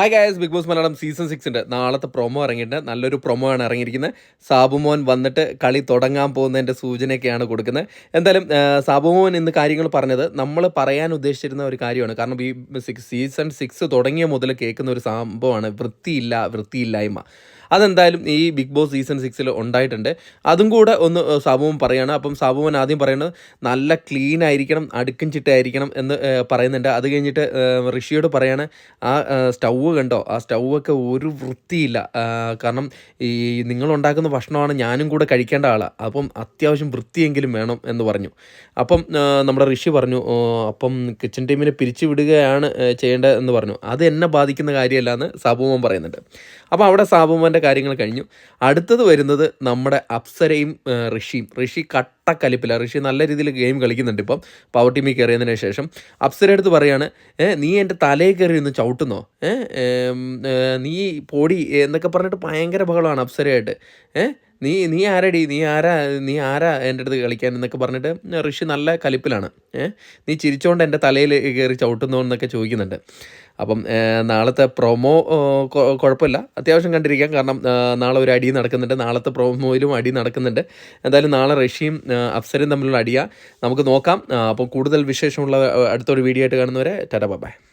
Hi guys Bigg Boss Malayalam season സിക്സിന്റെ നാളത്തെ promo ഇറങ്ങിയിട്ടുണ്ട്. നല്ലൊരു പ്രൊമോ ആണ് ഇറങ്ങിയിരിക്കുന്നത്. സാബുമോൻ വന്നിട്ട് കളി തുടങ്ങാൻ പോകുന്നതിന്റെ സൂചനയൊക്കെയാണ് കൊടുക്കുന്നത്. എന്തായാലും സാബുമോൻ ഇന്ന് കാര്യങ്ങൾ പറഞ്ഞത് നമ്മൾ പറയാൻ ഉദ്ദേശിച്ചിരുന്ന ഒരു കാര്യമാണ്. കാരണം ഈ സീസൺ സിക്സ് തുടങ്ങിയ മുതൽ കേൾക്കുന്ന ഒരു സംഭവമാണ് വൃത്തിയില്ല വൃത്തിയില്ലായ്മ. അതെന്തായാലും ഈ ബിഗ് ബോസ് സീസൺ സിക്സിൽ ഉണ്ടായിട്ടുണ്ട്. അതും കൂടെ ഒന്ന് സാബുവൻ പറയുകയാണ് അപ്പം സാബുവൻ ആദ്യം പറയുന്നത് നല്ല ക്ലീൻ ആയിരിക്കണം അടുക്കും ചിട്ടയായിരിക്കണം എന്ന് പറയുന്നുണ്ട്. അത് കഴിഞ്ഞിട്ട് ഋഷിയോട് പറയാണ് ആ സ്റ്റൗവ് കണ്ടോ? ആ സ്റ്റൗവൊക്കെ ഒരു വൃത്തിയില്ല. കാരണം ഈ നിങ്ങളുണ്ടാക്കുന്ന ഭക്ഷണമാണ് ഞാനും കൂടെ കഴിക്കേണ്ട ആളാണ് അപ്പം അത്യാവശ്യം വൃത്തിയെങ്കിലും വേണം എന്ന് പറഞ്ഞു. അപ്പം നമ്മുടെ ഋഷി പറഞ്ഞു അപ്പം കിച്ചൺ ടീമിനെ പിരിച്ചു വിടുകയാണ് ചെയ്യേണ്ടതെന്ന് പറഞ്ഞു. അത് എന്നെ ബാധിക്കുന്ന കാര്യമല്ല എന്ന് സാബുമോൻ പറയുന്നുണ്ട്. അപ്പോൾ അവിടെ സാബുമോന്റെ കാര്യങ്ങൾ കഴിഞ്ഞു. അടുത്തത് വരുന്നത് നമ്മുടെ അപ്സരയും ഋഷിയും. ഋഷി കട്ടക്കലിപ്പില്ല ഋഷി നല്ല രീതിയിൽ ഗെയിം കളിക്കുന്നുണ്ട് ഇപ്പം. പവർ ടീമിൽ കയറിയതിന് ശേഷം. അപ്സര അടുത്ത് പറയാണ് നീ എന്റെ തലയിൽ കയറി ഒന്ന് ചവിട്ടുന്നോ? നീ പൊടി എന്നൊക്കെ പറഞ്ഞിട്ട് ഭയങ്കര ബഹളമാണ് അപ്സരയായിട്ട്. ഏ നീ നീ ആരടി? നീ ആരാ? നീ ആരാ എന്റെ അടുത്ത് കളിക്കാൻ എന്നൊക്കെ പറഞ്ഞിട്ട് ഋഷി നല്ല കലിപ്പിലാണ്. നീ ചിരിച്ചോണ്ട് എന്റെ തലയിൽ കയറി ചവിട്ടുന്നോ എന്നൊക്കെ ചോദിക്കുന്നുണ്ട്. അപ്പം നാളത്തെ പ്രൊമോ കുഴപ്പമില്ല. അത്യാവശ്യം കണ്ടിരിക്കാം. കാരണം നാളെ ഒരു അടി നടക്കുന്നുണ്ട്. നാളത്തെ പ്രൊമോയിലും അടി നടക്കുന്നുണ്ട്. എന്തായാലും നാളെ റഷ്യയും അഫ്സരും തമ്മിലുള്ള അടിയാണ് നമുക്ക് നോക്കാം. അപ്പോൾ കൂടുതൽ വിശേഷമുള്ള അടുത്തൊരു വീഡിയോ ആയിട്ട് കാണുന്നവരെ ടാറ്റ ബൈ.